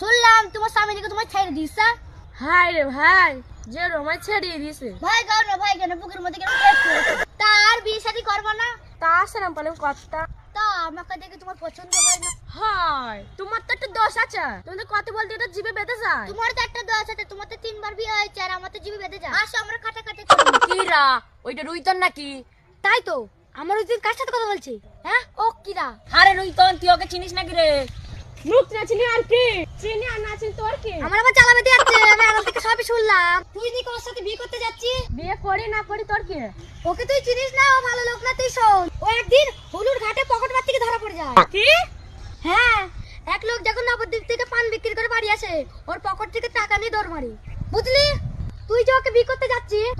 শুনলাম তোমার স্বামী নাকি তোমার ছেড়ে দিচ্ছে হাই রে ভাই যে রমাই ছেড়িয়ে দিছে ভাই গাও না ভাই কেন বুকের মধ্যে কেন তার বিয়ে শাদী করব না? তা আসলাম পালে কথা। তা আমাকে দেখে তোমার পছন্দ হয় না। হাই তোমার তো একটা দোষ আছে। তুমি তো কত বলতে এটা জিভে বেঁধে যায়। তোমার তো একটা দোষ আছে তোমার তো তিনবার বিয়ে হয়েছে আর আমার তো জীবী বেঁধে যায়। আসো আমরা কাটাকাটি করি কিরা ওইটা রুইতন নাকি? তাই তো আমার ওই দিন কার সাথে কথা বলছি? হ্যাঁ? ও কিরা। আরে রুইতন তুই ওকে চিনিস নাকি রে? মুখ না চিনি আর কি? চিনি আর না চিনি তোর কি? আমার আবার চালাবে যাচ্ছে আমি আগে থেকে সবই শুনলাম। তুই নাকি ওর সাথে বিয়ে করতে যাচ্ছিস বিয়ে করি না করি তোর কি? ওকে তুই চিনিস না ও ভালো লোক না তুই শোন। ও একদিন হলুর ঘাটে পকেট মার থেকে ধরা পড়ে যায়। কি? হ্যাঁ এক লোক যখন নবদ্বীপ থেকে পান বিক্রি করে বাড়ি আসে ওর পকেট থেকে টাকা নিয়ে দৌড় মারি। বুঝলি? তুই যে ওকে বিয়ে করতে যাচ্ছিস